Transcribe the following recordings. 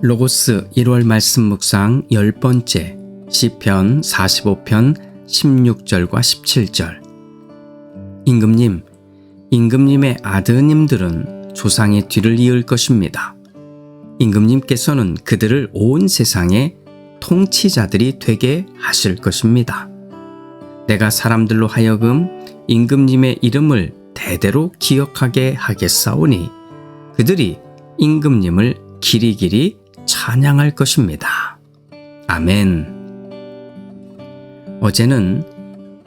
로고스 1월 말씀 묵상 10번째 시편 45편 16절과 17절 임금님, 임금님의 아드님들은 조상의 뒤를 이을 것입니다. 임금님께서는 그들을 온 세상의 통치자들이 되게 하실 것입니다. 내가 사람들로 하여금 임금님의 이름을 대대로 기억하게 하겠사오니 그들이 임금님을 길이길이 찬양할 것입니다. 아멘. 어제는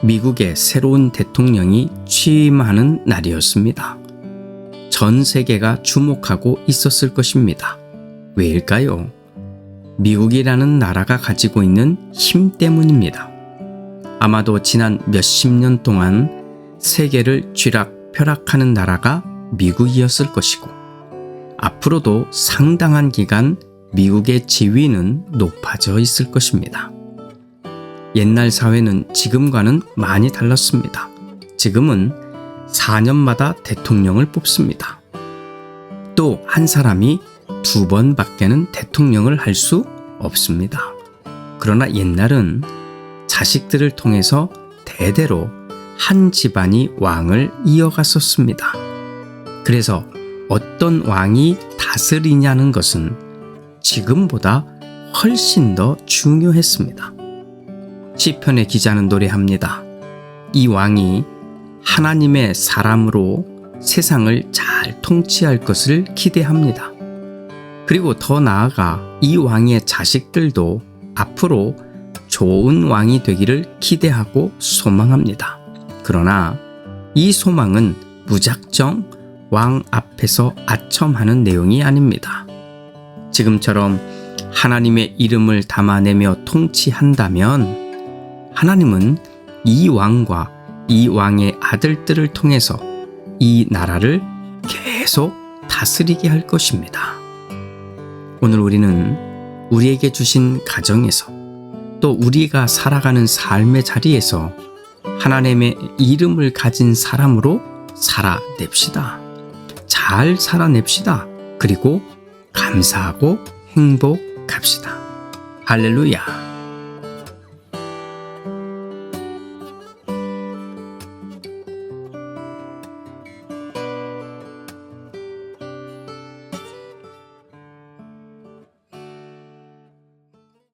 미국의 새로운 대통령이 취임하는 날이었습니다. 전 세계가 주목하고 있었을 것입니다. 왜일까요? 미국이라는 나라가 가지고 있는 힘 때문입니다. 아마도 지난 몇십 년 동안 세계를 쥐락펴락하는 나라가 미국이었을 것이고, 앞으로도 상당한 기간 미국의 지위는 높아져 있을 것입니다. 옛날 사회는 지금과는 많이 달랐습니다. 지금은 4년마다 대통령을 뽑습니다. 또 한 사람이 두 번밖에는 대통령을 할 수 없습니다. 그러나 옛날은 자식들을 통해서 대대로 한 집안이 왕을 이어갔었습니다. 그래서 어떤 왕이 다스리냐는 것은 지금보다 훨씬 더 중요했습니다. 시편의 기자는 노래합니다. 이 왕이 하나님의 사람으로 세상을 잘 통치할 것을 기대합니다. 그리고 더 나아가 이 왕의 자식들도 앞으로 좋은 왕이 되기를 기대하고 소망합니다. 그러나 이 소망은 무작정 왕 앞에서 아첨하는 내용이 아닙니다. 지금처럼 하나님의 이름을 담아내며 통치한다면 하나님은 이 왕과 이 왕의 아들들을 통해서 이 나라를 계속 다스리게 할 것입니다. 오늘 우리는 우리에게 주신 가정에서 또 우리가 살아가는 삶의 자리에서 하나님의 이름을 가진 사람으로 살아냅시다. 잘 살아냅시다. 그리고 감사하고 행복합시다. 할렐루야.